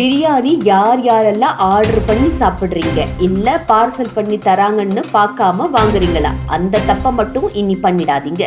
பிரியாணி யார் யாரெல்லாம் ஆர்டர் பண்ணி சாப்பிட்றீங்க? இல்ல பார்சல் பண்ணி தராங்கன்னு பார்க்காம வாங்குறீங்களா? அந்த தப்பை மட்டும் இனி பண்ணிடாதீங்க.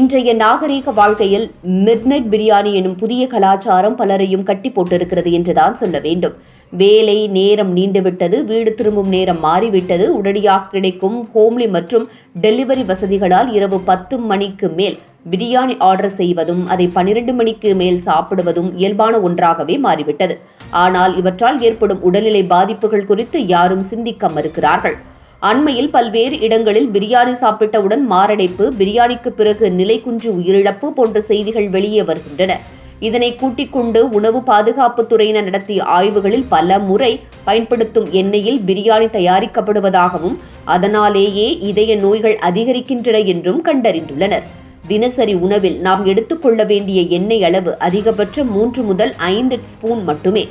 இன்றைய நாகரீக வாழ்க்கையில் மிட்நைட் பிரியாணி எனும் புதிய கலாச்சாரம் பலரையும் கட்டி போட்டிருக்கிறது என்றுதான் சொல்ல வேண்டும். வேலை நேரம் நீண்டுவிட்டது வீடு திரும்பும் நேரம் மாறிவிட்டது உடனடியாக கிடைக்கும் ஹோம்லி மற்றும் டெலிவரி வசதிகளால் இரவு பத்து மணிக்கு மேல் பிரியாணி ஆர்டர் செய்வதும் அதை பன்னிரண்டு மணிக்கு மேல் சாப்பிடுவதும் இயல்பான ஒன்றாகவே மாறிவிட்டது. ஆனால் இவற்றால் ஏற்படும் உடல்நிலை பாதிப்புகள் குறித்து யாரும் சிந்திக்க மறுக்கிறார்கள். அண்மையில் பல்வேறு இடங்களில் பிரியாணி சாப்பிட்டவுடன் மாரடைப்பு பிரியாணிக்கு பிறகு நிலைக்குன்று உயிரிழப்பு போன்ற செய்திகள் வெளியே வருகின்றன. இதனை கூட்டிக் கொண்டு உணவு பாதுகாப்பு துறையினர் நடத்திய ஆய்வுகளில் பல முறை பயன்படுத்தும் எண்ணெயில் பிரியாணி தயாரிக்கப்படுவதாகவும் அதனாலேயே இதய நோய்கள் அதிகரிக்கின்றன என்றும் கண்டறிந்துள்ளனர். தினசரி உணவில் நாம் எடுத்துக்கொள்ள வேண்டிய எண்ணெய் அளவு அதிகபட்சம் மூன்று முதல் ஐந்து ஸ்பூன் மட்டுமே.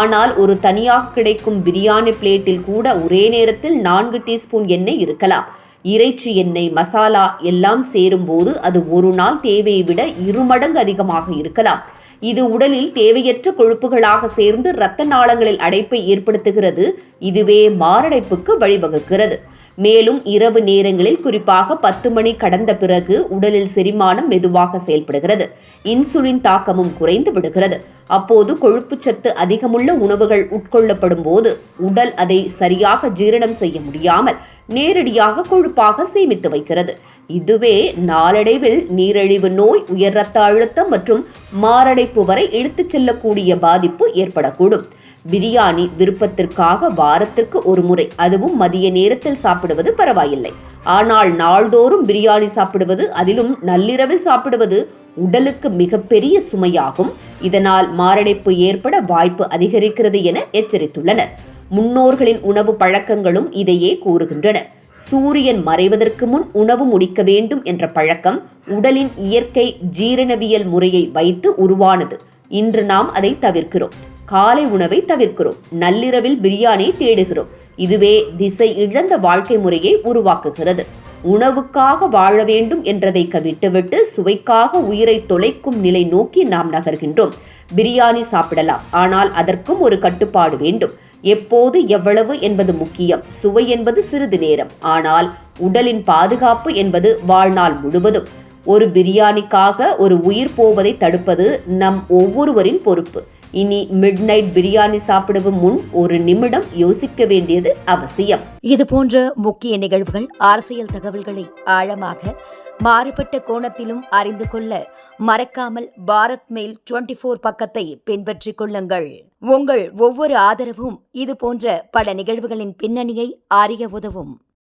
ஆனால் ஒரு தனியாக கிடைக்கும் பிரியாணி பிளேட்டில் கூட ஒரே நேரத்தில் நான்கு டீஸ்பூன் எண்ணெய் இருக்கலாம். இறைச்சி எண்ணெய் மசாலா எல்லாம் சேரும்போது அது ஒரு நாள் தேவையை விட இருமடங்கு அதிகமாக இருக்கலாம். இது உடலில் தேவையற்ற கொழுப்புகளாக சேர்ந்து இரத்த நாளங்களில் அடைப்பை ஏற்படுத்துகிறது. இதுவே மாரடைப்புக்கு வழிவகுக்கிறது. மேலும் இரவு நேரங்களில் குறிப்பாக பத்து மணி கடந்த பிறகு உடலில் செரிமானம் மெதுவாக செயல்படுகிறது. இன்சுலின் தாக்கமும் குறைந்து விடுகிறது. அப்போது கொழுப்புச்சத்து அதிகமுள்ள உணவுகள் உட்கொள்ளப்படும் போது உடல் அதை சரியாக ஜீரணம் செய்ய முடியாமல் நேரடியாக கொழுப்பாக சேமித்து வைக்கிறது. இதுவே நாளடைவில் நீரிழிவு நோய் உயர் ரத்த அழுத்தம் மற்றும் மாரடைப்பு வரை இழுத்துச் செல்லக்கூடிய பாதிப்பு ஏற்படக்கூடும். பிரியாணி விருப்பத்திற்காக வாரத்திற்கு ஒரு முறை. அதுவும் மதிய நேரத்தில் சாப்பிடுவது பரவாயில்லை. ஆனால் நாள்தோறும் பிரியாணி சாப்பிடுவது அதிலும் நள்ளிரவில் சாப்பிடுவது உடலுக்கு மிகப்பெரிய சுமையாகும். இதனால் மாரடைப்பு ஏற்பட வாய்ப்பு அதிகரிக்கிறது என எச்சரித்துள்ளனர். முன்னோர்களின் உணவு பழக்கங்களும் இதையே கூறுகின்றன. சூரியன் மறைவதற்கு முன் உணவு முடிக்க வேண்டும் என்ற பழக்கம் உடலின் இயற்கை ஜீரணவியல் முறையை வைத்து உருவானது. இன்று நாம் அதை தவிர்க்கிறோம். காலை உணவை தவிர்க்கிறோம். நள்ளிரவில் பிரியாணி தேடுகிறோம். இதுவே திசை இழந்த வாழ்க்கை முறையை உருவாக்குகிறது. உணவுக்காக வாழ வேண்டும் என்றதை கவிட்டுவிட்டு சுவைக்காக உயிரை தொலைக்கும் நிலை நோக்கி நாம் நகர்கின்றோம். பிரியாணி சாப்பிடலாம். ஆனால் அதற்கும் ஒரு கட்டுப்பாடு வேண்டும். எப்போது எவ்வளவு என்பது முக்கியம். சுவை என்பது சிறிது நேரம். ஆனால் உடலின் பாதுகாப்பு என்பது வாழ்நாள் முழுவதும். ஒரு பிரியாணிக்காக ஒரு உயிர் போவதை தடுப்பது நம் ஒவ்வொருவரின் பொறுப்பு. இனி மிட் நைட் பிரியாணி சாப்பிடவும் முன் ஒரு நிமிடம் யோசிக்க வேண்டியது அவசியம். இது போன்ற முக்கிய நிகழ்வுகள் அரசியல் தகவல்களை ஆழமாக மாறுபட்ட கோணத்திலும் அறிந்து கொள்ள மறக்காமல் பாரத் மெயில் டுவெண்டி போர் பக்கத்தை பின்பற்றிக் கொள்ளுங்கள். உங்கள் ஒவ்வொரு ஆதரவும் இது போன்ற பல நிகழ்வுகளின் பின்னணியை அறிய உதவும்.